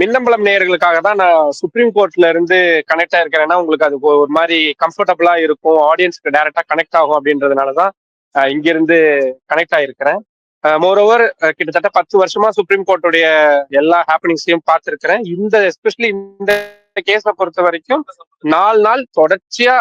மின்னம்பலம் நேயர்களுக்காக தான் நான் சுப்ரீம் கோர்ட்ல இருந்து கனெக்ட் ஆயிருக்கிறேன்னா உங்களுக்கு அது ஒரு மாதிரி கம்ஃபர்டபுளா இருக்கும். ஆடியன்ஸ்க்கு டைரக்டா கனெக்ட் ஆகும் அப்படின்றதுனால தான் இங்கிருந்து கனெக்ட் ஆயிருக்கிறேன். மோரோவர் கிட்டத்தட்ட பத்து வருஷமா சுப்ரீம் கோர்ட்டுடைய எல்லா ஹாப்பனிங்ஸையும் பார்த்துருக்கிறேன். இந்த எஸ்பெஷலி இந்த கேஸை பொறுத்த வரைக்கும் நாலு நாள் தொடர்ச்சியா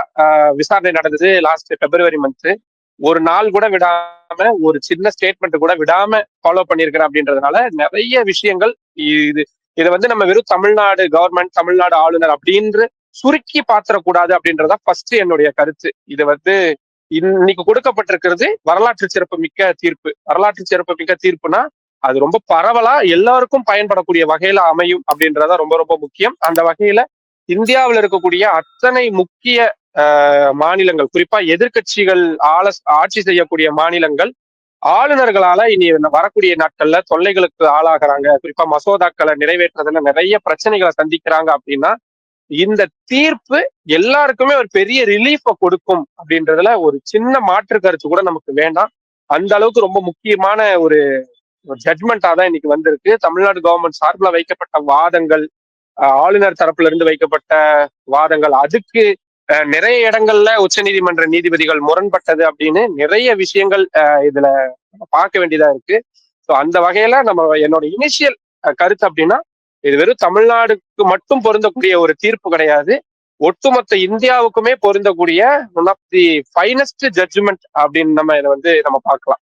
விசாரணை நடந்தது லாஸ்ட் பிப்ரவரி மந்த் ஒரு நாள் கூட விடாம ஒரு சின்ன ஸ்டேட்மெண்ட் கூட விடாம ஃபாலோ பண்ணியிருக்கிறேன் அப்படின்றதுனால நிறைய விஷயங்கள் இது இதை வந்து நம்ம வெறும் தமிழ்நாடு கவர்மெண்ட் தமிழ்நாடு ஆளுநர் அப்படின்ற சுருக்கி பாத்திரக்கூடாது அப்படின்றதா ஃபர்ஸ்ட் என்னுடைய கருத்து. இது வந்து இன்னைக்கு கொடுக்கப்பட்டிருக்கிறது வரலாற்று சிறப்பு மிக்க தீர்ப்பு. வரலாற்று சிறப்பு மிக்க தீர்ப்புனா அது ரொம்ப பரவலா எல்லாருக்கும் பயன்படக்கூடிய வகையில அமையும் அப்படின்றதா ரொம்ப ரொம்ப முக்கியம். அந்த வகையில இந்தியாவில் இருக்கக்கூடிய அத்தனை முக்கிய மாநிலங்கள் குறிப்பா எதிர்கட்சிகள் ஆள ஆட்சி செய்யக்கூடிய மாநிலங்கள் ஆளுநர்களால இனி வரக்கூடிய நாட்கள்ல தொல்லைகளுக்கு ஆளாகிறாங்க. குறிப்பா மசோதாக்களை நிறைவேற்றுறதுல நிறைய பிரச்சனைகளை சந்திக்கிறாங்க அப்படின்னா இந்த தீர்ப்பு எல்லாருக்குமே ஒரு பெரிய ரிலீஃப கொடுக்கும் அப்படின்றதுல ஒரு சின்ன மாற்று கருத்து கூட நமக்கு வேண்டாம். அந்த அளவுக்கு ரொம்ப முக்கியமான ஒரு ஜட்மெண்டா தான் இன்னைக்கு வந்திருக்கு. தமிழ்நாடு கவர்மெண்ட் சார்பில் வைக்கப்பட்ட வாதங்கள் ஆளுநர் தரப்புல இருந்து வைக்கப்பட்ட வாதங்கள் அதுக்கு நிறைய இடங்கள்ல உச்சநீதிமன்ற நீதிபதிகள் முரண்பட்டது அப்படின்னு நிறைய விஷயங்கள் இதுல பார்க்க வேண்டியதா இருக்கு. ஸோ அந்த வகையில நம்ம என்னோட இனிஷியல் கருத்து அப்படின்னா இது வெறும் தமிழ்நாடுக்கு மட்டும் பொருந்தக்கூடிய ஒரு தீர்ப்பு கிடையாது. ஒட்டுமொத்த இந்தியாவுக்குமே பொருந்தக்கூடிய one of the finest judgment அப்படின்னு நம்ம இதை வந்து நம்ம பார்க்கலாம்.